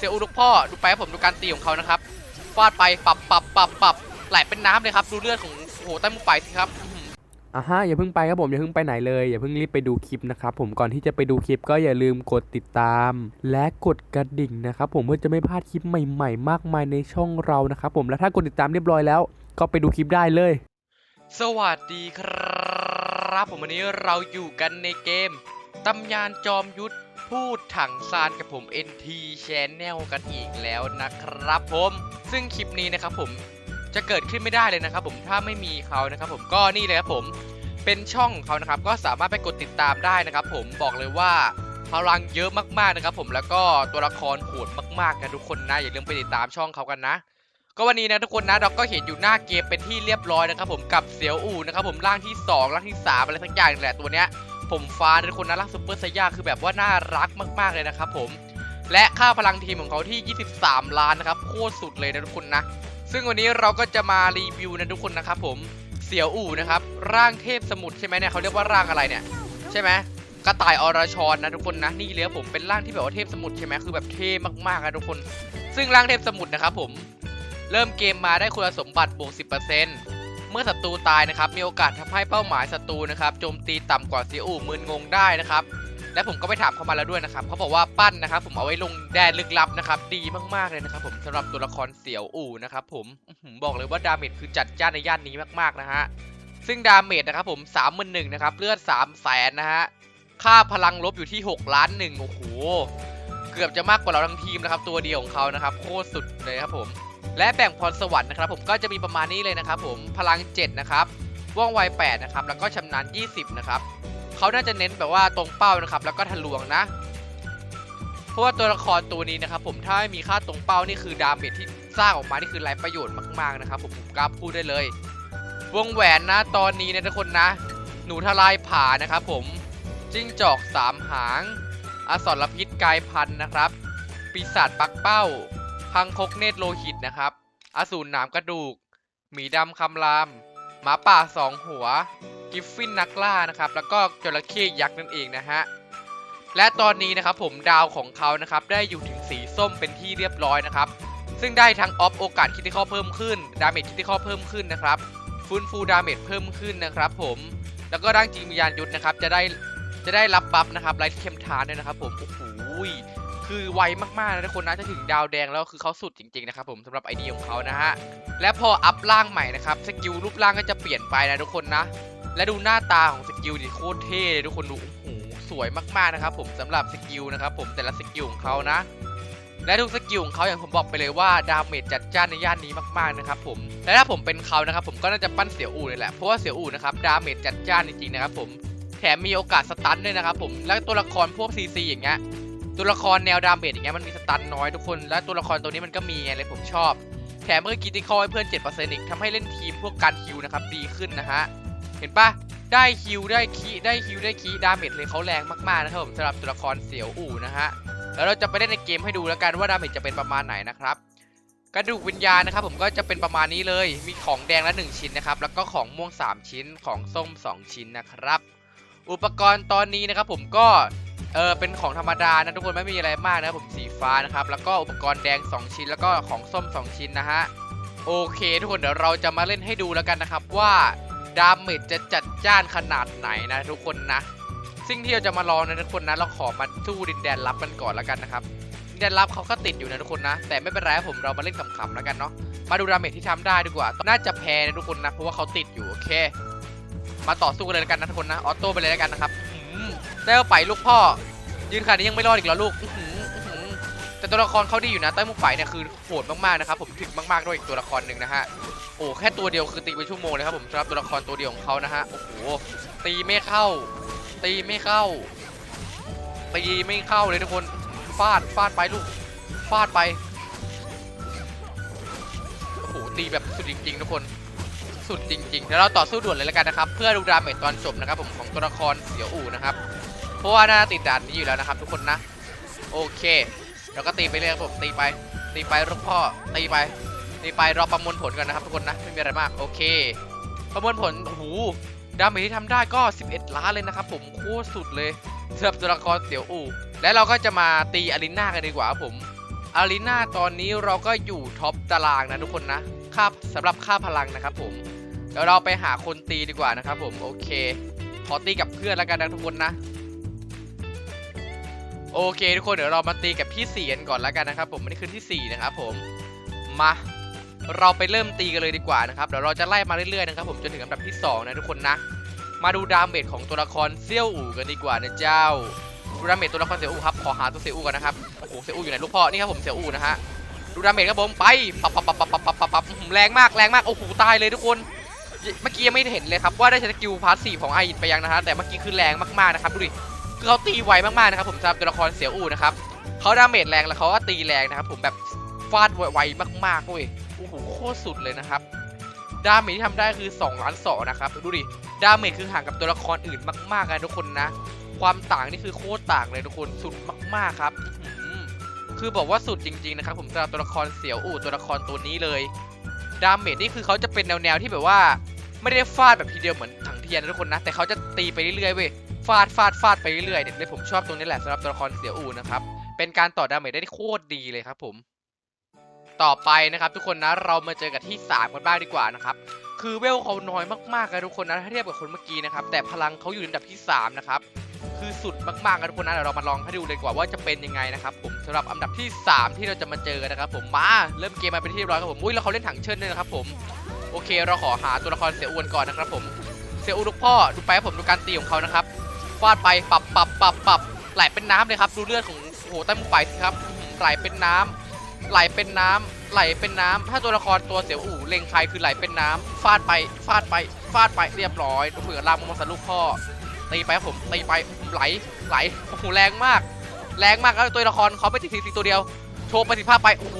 เสียอูลูกพ่อดูไปครับผมดูการตีของเขานะครับฟาดไปปรับปรับปรับปรับไหลเป็นน้ำเลยครับ ดูเลือดของโอ้โหใต้มุกไปสิครับอื้อหืออะฮะอย่าเพิ่งไปครับผมอย่าเพิ่งไปไหนเลยอย่าเพิ่งรีบไปดูคลิปนะครับผมก่อนที่จะไปดูคลิปก็อย่าลืมกดติดตาม และกดกระดิ่งนะครับผมเพื่อจะไม่พลาดคลิปใหม่ๆ มากมายในช่องเรานะครับผมและถ้ากดติดตามเรียบร้อยแล้ว ก็ไปดูคลิปได้เลย สวัสดีครับ ผมวันนี้เราอยู่กันในเกมตำยานจอมยุทธ พูดถังซานกับผม NT Channel กันอีกแล้วนะครับผม ซึ่งคลิปนี้นะครับผมจะเกิดขึ้นไม่ได้เลยนะครับผมถ้าไม่มีเขานะครับผมก็นี่เลยครับผมเป็นช่องเขานะครับ ก็สามารถไปกดติดตามได้นะครับ ผมบอกเลยว่าพลังเยอะมากๆนะครับ ผมแล้วก็ตัวละครโหดมากๆนะทุกคนนะอย่าลืมไปติดตามช่องเขากันนะ ก็วันนี้นะทุกคนนะเราก็เห็นอยู่หน้าเกมเป็นที่เรียบร้อยนะครับ ผมกับเสียวอู่นะครับผมร่างที่2ร่างที่3อะไรทั้งอย่างแหละตัวเนี้ย ผมฟ้านทุกคนนะร่างซุปเปอร์ไซย่าคือแบบว่าน่ารักมากๆเลยนะครับผมและค่าพลังทีมของเขาที่ 23 ล้านนะครับโคตรสุดเลยนะทุกคนนะ ซึ่งวันนี้เราก็จะมารีวิวนะทุกคนนะครับผมเสียวอู่นะครับร่างเทพสมุทรใช่ไหมเนี่ยเขาเรียกว่าร่างอะไรเนี่ยใช่ไหมกระต่ายอรชรนะทุกคนนะนี่เลยผมเป็นร่างที่แบบว่าเทพสมุทรใช่ไหมคือแบบเท่มากๆนะทุกคน ซึ่งร่างเทพสมุทรนะครับผมเริ่มเกมมาได้คุณสมบัติบวก10%เเมื่อศัตรูตายนะครับ มีโอกาสทำให้เป้าหมายศัตรูนะครับโจมตีต่ำกว่าเสียอู่มึนงงได้นะครับ และผมก็ไปถามเขามาแล้วด้วยนะครับเขาบอกว่าปั้นนะครับ ผมเอาไว้ลงแดนลึกลับนะครับ ดีมากๆเลยนะครับ ผมสำหรับตัวละครเสี่ยวอู่นะครับ ผมบอกเลยว่าดาเมจคือจัดจ้านในย่านนี้มากๆนะฮะซึ่งดาเมจนะครับผม3 1 0 0 0นะครับเลือด3 0 0แสนนะฮะค่าพลังลบอยู่ที่ 6 ล้านหนึ่งโอ้โหเกือบจะมากกว่าเราทั้งทีมนะครับ ตัวเดียวของเขานะครับโคตรสุดเลยครับผม และแบ่งพรสวรรค์นะครับผมก็จะมีประมาณนี้เลยนะครับผมพลัง 7 นะครับว่องไว8นะครับแล้วก็ชำนาญ 20 นะครับเขาน่าจะเน้นแบบว่าตรงเป้านะครับ แล้วก็ทะลวงนะ เพราะว่าตัวละครตัวนี้นะครับ ผมถ้าไม่มีค่าตรงเป้านี่คือดาเมจที่สร้างออกมานี่คือไรประโยชน์มากๆนะครับ ผมผมกล้าพูดได้เลยวงแหวนนะตอนนี้นะทุกคนนะ หนูทลายผานะครับ ผมจิ้งจอกสามหางอสรพิษกายพันนะครับ ปีศาจปักเป้า พังคกเนตรโลหิตนะครับ อสูรหนามกระดูก หมีดำคำราม หมาป่าสองหัว กิฟฟินนักล่านะครับ แล้วก็จระเข้ยักษ์นั่นเองนะฮะ และตอนนี้นะครับผมดาวของเขานะครับได้อยู่ถึงสีส้มเป็นที่เรียบร้อยนะครับ ซึ่งได้ทั้งออฟโอกาสคิดที่ข้อเพิ่มขึ้น ดาเมจคิดที่ข้อเพิ่มขึ้นนะครับฟื้นฟูดาเมจเพิ่มขึ้นนะครับผมแล้วก็ร่างจริงวิญญาณยุทธนะครับจะได้จะได้รับบัฟนะครับไลท์เข้มทานด้วยนะครับผมโอ้โห คือไวมากๆนะทุกคนนะจะถึงดาวแดงแล้วคือเขาสุดจริงๆนะครับผมสำหรับไอเดียของเขานะฮะและพออัพร่างใหม่นะครับสกิลรูปร่างก็จะเปลี่ยนไปนะทุกคนนะ และดูหน้าตาของสกิลดิโคตรเท่เลยทุกคนดูโอ้โหสวยมากๆนะครับผมสำหรับสกิลนะครับผมแต่ละสกิลของเขานะ และทุกสกิลของเขาอย่างผมบอกไปเลยว่าดาเมจจัดจ้านในย่านนี้มากๆนะครับผมและถ้าผมเป็นเขานะครับผมก็น่าจะปั้นเสี่ยวอู่เลยแหละเพราะว่าเสี่ยวอู่นะครับดาเมจจัดจ้านจริงๆนะครับผมแถมมีโอกาสสตันด้วยนะครับผมและตัวละครพวกซีซีอย่างเงี้ย ตัวละครแนวดาเมจอย่างเงี้ยมันมีสตันน้อยทุกคน และตัวละครตัวนี้มันก็มีไงเลยผมชอบ แถมเมื่อกี้ที่คอยเพื่อน 7%อีกทำให้เล่นทีมพวกการฮิวนะครับดีขึ้นนะฮะ เห็นปะได้ฮิวได้คีได้ฮิวได้คีดาเมจเลยเขาแรงมากๆนะครับผมสำหรับตัวละครเสี่ยวอู่นะฮะ แล้วเราจะไปเล่นในเกมให้ดูแล้วกันว่าดาเมจจะเป็นประมาณไหนนะครับกระดูกวิญญาณนะครับผมก็จะเป็นประมาณนี้เลย มีของแดงละ 1 ชิ้นนะครับ แล้วก็ของม่วง 3 ชิ้น ของส้ม 2 ชิ้นนะครับ อุปกรณ์ตอนนี้นะครับผมก็ เออเป็นของธรรมดานะทุกคนไม่มีอะไรมากนะผมสีฟ้านะครับแล้วก็อุปกรณ์แดง 2 ชิ้นแล้วก็ของส้ม 2 ชิ้นนะฮะโอเค ทุกคนเดี๋ยวเราจะมาเล่นให้ดูแล้วกันนะครับว่าดาเมจจะจัดจ้านขนาดไหนนะทุกคนนะสิ่งที่เราจะมาลองนะทุกคนนะเราขอมาสู้ดินแดนลับกันก่อนแล้วกันนะครับดินแดนลับเขาก็ติดอยู่นะทุกคนนะ แต่ไม่เป็นไรผมเรามาเล่นขำๆแล้วกันเนาะมาดูดาเมจที่ทำได้ดีกว่า น่าจะแพ้นะทุกคนนะเพราะว่าเขาติดอยู่โอเค มาต่อสู้กันเลยแล้วกันนะทุกคนนะออโต้ไปเลยแล้วกันนะครับ เอาไปลูกพ่อ ยืนขนาดนี้ยังไม่รอดอีกเหรอลูกแต่ตัวละครเขาดีอยู่นะใต้มุกไฟเนี่ยคือโหดมากๆนะครับผมถึกมากๆด้วยอีกตัวละครหนึ่งนะฮะโอ้แค่ตัวเดียวคือตีไปชั่วโมงเลยครับผมสำหรับตัวละครตัวเดียวของเขานะฮะโอ้โหตีไม่เข้า ตีไม่เข้าตีไม่เข้าเลยทุกคนฟาดฟาดไปลูกฟาดไปโอ้โหตีแบบสุดจริงๆทุกคนสุดจริงๆเดี๋ยวเราต่อสู้ด่วนเลยแล้วกันนะครับ เพื่อดูดาเมจตอนจบนะครับผมของตัวละครเสียวอู่นะครับ เพราะว่าน่าติดด่านนี้อยู่แล้วนะครับ ทุกคนนะ โอเคแล้วก็ตีไปเรื่อยครับผมตีไป ตีไปลูกพ่อตีไปนี่ไปรอประมวลผลกันนะครับทุกคนนะไม่มีอะไรมากโอเค ประมวลผลโอ้โหดาเมจที่ทำได้ก็ 11 ล้านเลยนะครับผมโคตรสุดเลยสำหรับตัวละครเสี่ยวอู่และเราก็จะมาตีอารีนากันดีกว่าครับผมอารีนาตอนนี้เราก็อยู่ท็อปตารางนะทุกคนนะค่าสำหรับค่าพลังนะครับผมเดี๋ยวเราไปหาคนตีดีกว่านะครับผมโอเคขอตีกับเพื่อนแล้วกันนะทุกคนนะ โอเค ทุกคนเดี๋ยวเรามาตีกับพี่สี่กันก่อนแล้วกันนะครับผมอันนี้คือที่สี่นะครับผมมาเราไปเริ่มตีกันเลยดีกว่านะครับเดี๋ยวเราจะไล่มาเรื่อยๆนะครับผมจนถึงอันดับที่สองนะทุกคนนะ มาดูดาเมจของตัวละครเซี่ยวอู่กันดีกว่านะเจ้าดูดาเมจตัวละครเซี่ยวอู่ครับขอหาตัวเซี่ยวอู่ก่อนนะครับโอ้โหเซี่ยวอู่อยู่ไหนลูกพ่อนี่ครับผมเซี่ยวอู่นะฮะดูดาเมจครับผมไปปับปับปับปับปับปับปับปับแรงมากแรงมากโอ้โหตายเลยทุกคน เมื่อกี้ยังไม่เห็นเลยครับว่าได้ใช้สกิลพาร์ทสซีฟของไออินไปยังนะฮะแต่เมื่อกี้คือแรงมากๆนะครับดูดิ คือเขาตีไวมากๆนะครับผมสำหรับตัวละครเสี่ยวอู่นะครับเขาดาเมจแรงแล้วเขาก็ตีแรงนะครับผมแบบฟาดไวมากๆเว้ยโอ้โหโคตรสุดเลยนะครับดาเมจที่ทำได้คือ2ล้านสองนะครับดูดิดาเมจคือห่างกับตัวละครอื่นมากๆนะทุกคนนะ ความต่างนี่คือโคตรต่างเลยทุกคนสุดมากๆครับคือบอกว่าสุดจริงๆนะครับผมสำหรับตัวละครเสี่ยวอู่ตัวละครตัวนี้เลยดาเมจนี่คือเขาจะเป็นแนวๆที่แบบว่า ไม่ได้ฟาดแบบทีเดียวเหมือนถังเทียนนะทุกคนนะ แต่เขาจะตีไปเรื่อยๆเว้ย ฟาดฟาดฟาดไปเรื่อยๆเนี่ยเลยผมชอบตรงนี้แหละสำหรับตัวละครเสี่ยวอูนะครับ เป็นการต่อดาเมจได้โคตรดีเลยครับผม ต่อไปนะครับ ทุกคนนะเรามาเจอกันที่3กันบ้างดีกว่านะครับคือเวลเขาน้อยมากๆนะทุกคนนะถ้าเทียบกับคนเมื่อกี้นะครับแต่พลังเขาอยู่ในอันดับที่3นะครับคือสุดมากๆนะทุกคนนะเดี๋ยวเรามาลองให้ดูเลยดีกว่าว่าจะเป็นยังไงนะครับผมสำหรับอันดับที่ 3 ที่เราจะมาเจอกันนะครับผมมาเริ่มเกมมาเป็นที่เรียบร้อยครับผมอุ้ยแล้วเขาเล่นถังเชิญด้วยนะครับผมโอเค เราขอหาตัวละครเสียอ้วนก่อนนะครับผมเสียอ้วนลูกพ่อดูไปผมดูการตีของเขานะครับ ฟาดไปปรับปรับปรับปรับไหลเป็นน้ำเลยครับ ดูเลือดของโอ้โหใต้มุมไปครับไหลเป็นน้ำไหลเป็นน้ำไหลเป็นน้ำถ้าตัวละครตัวเสียวอู่เล็งใครคือไหลเป็นน้ำฟาดไปฟาดไปฟาดไปเรียบร้อยเผื่อลามมาสันลูกพ่อตีไปครับผมตีไปไหลไหลโอ้โหแรงมาก แรงมากแล้วตัวละครเขาไม่ติดทีตัวเดียว โชว์ประสิทธิภาพไปโอ้โห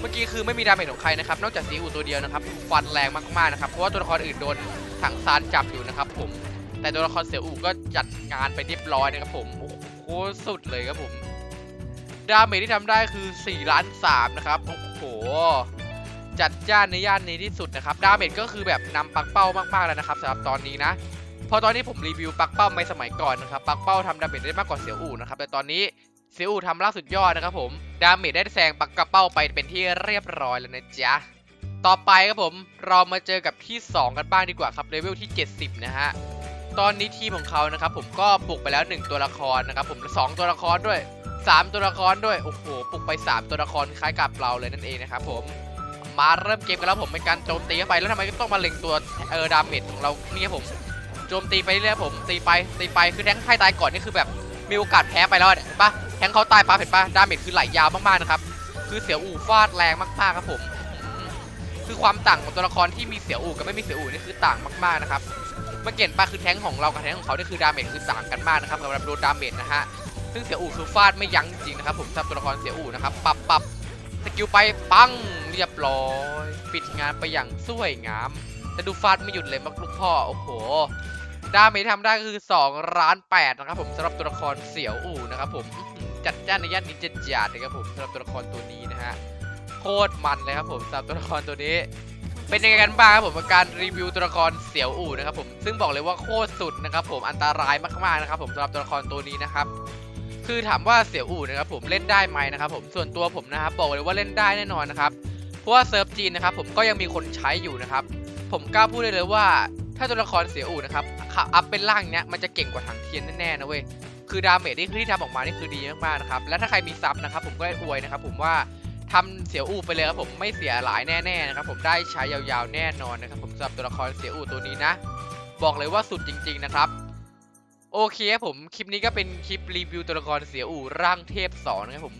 เมื่อกี้คือไม่มีดาเมจของใครนะครับนอกจากซีอูตัวเดียวนะครับฟันแรงมากๆนะครับเพราะว่าตัวละครอื่นโดนถังซานจับอยู่นะครับผม แต่ตัวละครเสี่ยวอูก็จัดงานไปเรียบร้อยนะครับผมโอ้โหสุดเลยครับผมดาเมจที่ทำได้คือ4ล้าน3นะครับโอ้โหจัดจ้านในย่านนี้ที่สุดนะครับดาเมจก็คือแบบนำปักเป้ามากๆแล้วนะครับสำหรับตอนนี้นะพราะตอนนี้ผมรีวิวปักเป้าในสมัยก่อนนะครับปักเป้าทำดาเมจได้มากกว่าเสี่ยวอูนะครับแต่ตอนนี้เสี่ยวอูทำล่าสุดยอดนะครับผมดาเมจได้แซงปักกระเป้าไปเป็นที่เรียบร้อยแล้วนะจ๊ะต่อไปครับผมเรามาเจอกับที่ 2 กันบ้างดีกว่าครับเลเวลที่ 70 นะฮะ ตอนนี้ทีมของเขานะครับผมก็ปลุกไปแล้ว 1 ตัวละครนะครับผมและ2ตัวละครด้วย 3 ตัวละครด้วยโอ้โหปลุกไป 3 ตัวละครคล้ายกับเราเลยนั่นเองนะครับผมมาเริ่มเกมกันแล้วผมเป็นการโจมตีเข้าไปแล้วทำไมก็ต้องมาเล็งตัวเออดาเมจของเรานี่ครับผมโจมตีไปเรื่อยผมตีไปตีไปคือแทงให้ตายก่อนนี่คือแบบมีโอกาสแพ้ไปแล้วเนี่ยปะแทงเขาตายปั๊บเห็นปะดาเมจคือไหลยาวมากๆนะครับคือเสียวอู่ฟาดแรงมากๆครับผม คือความต่างของตัวละครที่มีเสียวอู่กับไม่มีเสียวอู่นี่คือต่างมากๆนะครับ มื่อกี้เห็นปะคือแท้งของเรากับแท้งของเขาเนี่ยคือดาเมจคือต่างกันมากนะครับสำหรับโดนดาเมจนะฮะซึ่งเสียวอู่คือฟาดไม่ยั้งจริงนะครับผมสำหรับตัวละครเสียวอู่นะครับปรับปรับสกิลไปปังเรียบร้อย ปิดงานไปอย่างสวยงามแต่ดูฟาดไม่หยุดเลยมักลูกพ่อโอ้โหดาเมจทำได้คือ2ล้าน8นะครับผมสำหรับตัวละครเสียวอู่นะครับผมจัดจ้านในย่านนี้จัดจาดเลยครับผมสำหรับตัวละครตัวนี้นะฮะโคตรมันเลยครับผมสำหรับตัวละครตัวนี้ เป็นยังไงกันบ้างครับผมกับการรีวิวตัวละครเสี่ยวอู่นะครับผมซึ่งบอกเลยว่าโคตรสุดนะครับผมอันตรายมากๆนะครับผมสำหรับตัวละครตัวนี้นะครับคือถามว่าเสี่ยวอู่นะครับผมเล่นได้ไหมนะครับผมส่วนตัวผมนะครับบอกเลยว่าเล่นได้แน่นอนนะครับเพราะว่าเซิร์ฟจีนนะครับผมก็ยังมีคนใช้อยู่นะครับผมกล้าพูดได้เลยว่าถ้าตัวละครเสียอู่นะครับขับอัพเป็นล่างเนี้ยมันจะเก่งกว่าถังเทียนแน่ๆนะเว้ยคือดาเมจที่คือที่ทำออกมานี่คือดีมากๆนะครับและถ้าใครมีซับนะครับผมก็อวยนะครับผมว่า ทำเสียอู่ไปเลยครับผมไม่เสียหลายแน่ๆนะครับผมได้ใช้ยาวๆแน่นอนนะครับผมสำหรับตัวละครเสียอู่ตัวนี้นะ บอกเลยว่าสุดจริง ๆนะครับ โอเคครับผมคลิปนี้ก็เป็นคลิปรีวิวตัวละครเสียอู่ร่างเทพ2นะครับผม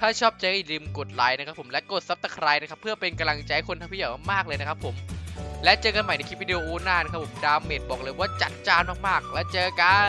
ถ้าชอบใจอย่าลืมกดไลค์นะครับผมและกดซับสไครต์นะครับเพื่อเป็นกำลังใจคนทำพี่ใหญ่มากเลยนะครับผมและเจอกันใหม่ในคลิปวิดีโอหน้านะครับผมดามเมจบอกเลยว่าจัดจ้านมากๆ แล้วเจอกัน